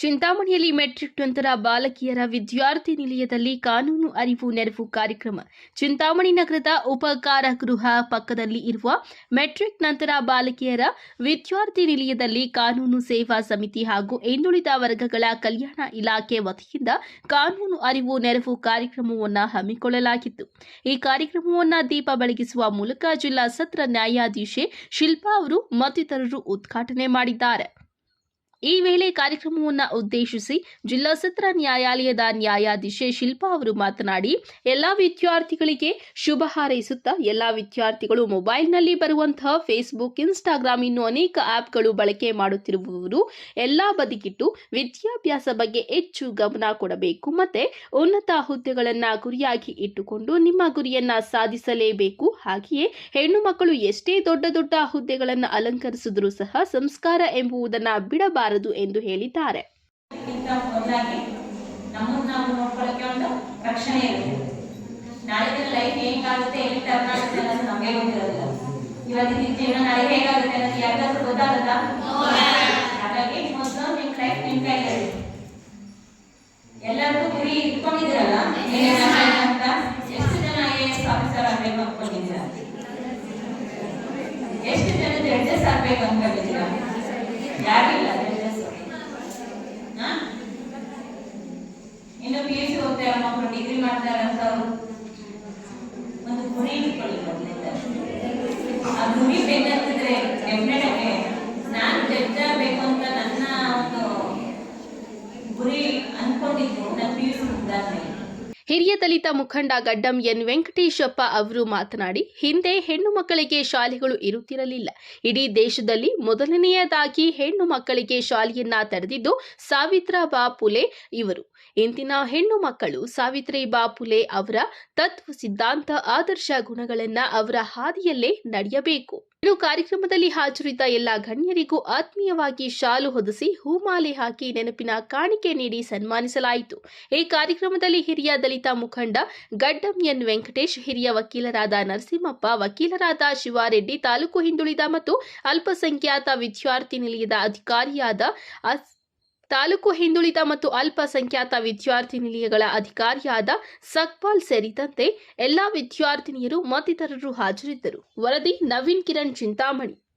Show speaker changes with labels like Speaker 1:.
Speaker 1: ಚಿಂತಾಮಣಿಯಲ್ಲಿ metric ನಂತರ ಬಾಲಕಿಯರ ವಿದ್ಯಾರ್ಥಿ ನಿಲಯದಲ್ಲಿ ಕಾನೂನು ಅರಿವು ನೆರವು ಕಾರ್ಯಕ್ರಮ. ಚಿಂತಾಮಣಿ ನಗರದ ಉಪಕಾರ ಗೃಹ ಪಕ್ಕದಲ್ಲಿ ಇರುವ ಮೆಟ್ರಿಕ್ ನಂತರ ಬಾಲಕಿಯರ ವಿದ್ಯಾರ್ಥಿ ನಿಲಯದಲ್ಲಿ ಕಾನೂನು ಸೇವಾ ಸಮಿತಿ ಹಾಗೂ ಹಿಂದುಳಿದ ವರ್ಗಗಳ ಕಲ್ಯಾಣ ಇಲಾಖೆ ವತಿಯಿಂದ ಕಾನೂನು ಅರಿವು ನೆರವು ಕಾರ್ಯಕ್ರಮವನ್ನು ಹಮ್ಮಿಕೊಳ್ಳಲಾಗಿತ್ತು. ಈ ಕಾರ್ಯಕ್ರಮವನ್ನು ದೀಪ ಬೆಳಗಿಸುವ ಮೂಲಕ ಜಿಲ್ಲಾ ಸತ್ರ ನ್ಯಾಯಾಧೀಶೆ ಶಿಲ್ಪಾ ಅವರು ಮತ್ತಿತರರು ಉದ್ಘಾಟನೆ ಮಾಡಿದ್ದಾರೆ. ಈ ವೇಳೆ ಕಾರ್ಯಕ್ರಮವನ್ನು ಉದ್ದೇಶಿಸಿ ಜಿಲ್ಲಾ ಸತ್ರ ನ್ಯಾಯಾಲಯದ ನ್ಯಾಯಾಧೀಶೆ ಶಿಲ್ಪಾ ಅವರು ಮಾತನಾಡಿ, ಎಲ್ಲ ವಿದ್ಯಾರ್ಥಿಗಳಿಗೆ ಶುಭ ಹಾರೈಸುತ್ತಾ, ಎಲ್ಲ ವಿದ್ಯಾರ್ಥಿಗಳು ಮೊಬೈಲ್ನಲ್ಲಿ ಬರುವಂತಹ ಫೇಸ್ಬುಕ್ ಇನ್ಸ್ಟಾಗ್ರಾಮ್ ಇನ್ನು ಅನೇಕ ಆಪ್ಗಳು ಬಳಕೆ ಮಾಡುತ್ತಿರುವವರು ಎಲ್ಲ ಬದಿಗಿಟ್ಟು ವಿದ್ಯಾಭ್ಯಾಸ ಬಗ್ಗೆ ಹೆಚ್ಚು ಗಮನ ಕೊಡಬೇಕು ಮತ್ತೆ ಉನ್ನತ ಹುದ್ದೆಗಳನ್ನ ಗುರಿಯಾಗಿ ಇಟ್ಟುಕೊಂಡು ನಿಮ್ಮ ಗುರಿಯನ್ನ ಸಾಧಿಸಲೇಬೇಕು. ಹಾಗೆಯೇ ಹೆಣ್ಣು ಮಕ್ಕಳು ಎಷ್ಟೇ ದೊಡ್ಡ ದೊಡ್ಡ ಹುದ್ದೆಗಳನ್ನು ಅಲಂಕರಿಸಿದ್ರೂ ಸಹ ಸಂಸ್ಕಾರ ಎಂಬುದನ್ನು ಬಿಡಬಾರದು. ಎಂದು ಹೇಳಿದ್ದಾರೆ.
Speaker 2: ಇವತ್ತಿನ ಜೀವನ ನಾಳೆ ಹೇಗಾಗುತ್ತೆ ಅನ್ನೋದು ನಿಮ್ಮ ಲೈಫ್ ಅಂತ? ಎಷ್ಟು ಜನ ಐ ಆಫೀಸರ್ ಆಗ್ಬೇಕು ಅನ್ಕೊಂಡಿದ್ದೀರಾ? ಎಷ್ಟು ಜನ ಜಡ್ಜಸ್ ಆಗ್ಬೇಕು ಜಡ್ಜಸ್ ಹಾ? ಇನ್ನು ಪಿ ಯು ಸಿ ಓದ್ತಾ ಇರೋ ಮಕ್ಕಳು ಡಿಗ್ರಿ ಮಾಡ್ತಾ ಇರೋಂಥವ್ರು ಒಂದು ಗುರಿ ಇಟ್ಕೊಳ್ಳಿ ಮೊದಲಿಂದ ಆ ಗುರಿ ಬೇಕಂತಿದ್ರೆ ಡೆಫಿನೆಟ್ ಆಗಿ ನಾನು ಜಡ್ಜ್ ಆಗಬೇಕು ಅಂತ ನನ್ನ ಒಂದು ಗುರಿ ಅನ್ಕೊಂಡಿದ್ದು ನಾನು ಪಿ ಯು ಸಿ ಮುಗ್ದಾದ್ಮೇಲೆ.
Speaker 1: ಹಿರಿಯ ದಲಿತ ಮುಖಂಡ ಗಡ್ಡಂ ಎನ್ ವೆಂಕಟೇಶಪ್ಪ ಅವರು ಮಾತನಾಡಿ, ಹಿಂದೆ ಹೆಣ್ಣು ಮಕ್ಕಳಿಗೆ ಶಾಲೆಗಳು ಇರುತ್ತಿರಲಿಲ್ಲ. ಇಡೀ ದೇಶದಲ್ಲಿ ಮೊದಲನೆಯದಾಗಿ ಹೆಣ್ಣು ಮಕ್ಕಳಿಗೆ ಶಾಲೆಯನ್ನ ತೆರೆದಿದ್ದು ಸಾವಿತ್ರಾಬಾ ಪುಲೆ ಇವರು. ಇಂದಿನ ಹೆಣ್ಣು ಮಕ್ಕಳು ಸಾವಿತ್ರಿಬಾ ಪುಲೆ ಅವರ ತತ್ವ ಸಿದ್ಧಾಂತ, ಆದರ್ಶ ಗುಣಗಳನ್ನ ಅವರ ಹಾದಿಯಲ್ಲೇ ನಡೆಯಬೇಕು. ಇನ್ನು ಕಾರ್ಯಕ್ರಮದಲ್ಲಿ ಹಾಜರಿದ್ದ ಎಲ್ಲ ಗಣ್ಯರಿಗೂ ಆತ್ಮೀಯವಾಗಿ ಶಾಲು ಹೊದಿಸಿ ಹೂಮಾಲೆ ಹಾಕಿ ನೆನಪಿನ ಕಾಣಿಕೆ ನೀಡಿ ಸನ್ಮಾನಿಸಲಾಯಿತು. ಈ ಕಾರ್ಯಕ್ರಮದಲ್ಲಿ ಹಿರಿಯ ದಲಿತ ಮುಖಂಡ ಗಡ್ಡಂ ಎನ್ ವೆಂಕಟೇಶ್, ಹಿರಿಯ ವಕೀಲರಾದ ನರಸಿಂಹಪ್ಪ, ವಕೀಲರಾದ ಶಿವಾರೆಡ್ಡಿ ತಾಲೂಕು ಹಿಂದುಳಿದ ಮತ್ತು ಅಲ್ಪಸಂಖ್ಯಾತ ವಿದ್ಯಾರ್ಥಿ ನಿಲಯದ ಅಧಿಕಾರಿಯಾದ ತಾಲೂಕು ಹಿಂದುಳಿದ ಮತ್ತು ಅಲ್ಪಸಂಖ್ಯಾತ ವಿದ್ಯಾರ್ಥಿ ನಿಲಯಗಳ ಅಧಿಕಾರಿಯಾದ ಸಕ್ಪಾಲ್ ಸೇರಿದಂತೆ ಎಲ್ಲಾ ವಿದ್ಯಾರ್ಥಿನಿಯರು ಮತ್ತಿತರರು ಹಾಜರಿದ್ದರು. ವರದಿ ನವೀನ್ ಕಿರಣ್ ಚಿಂತಾಮಣಿ.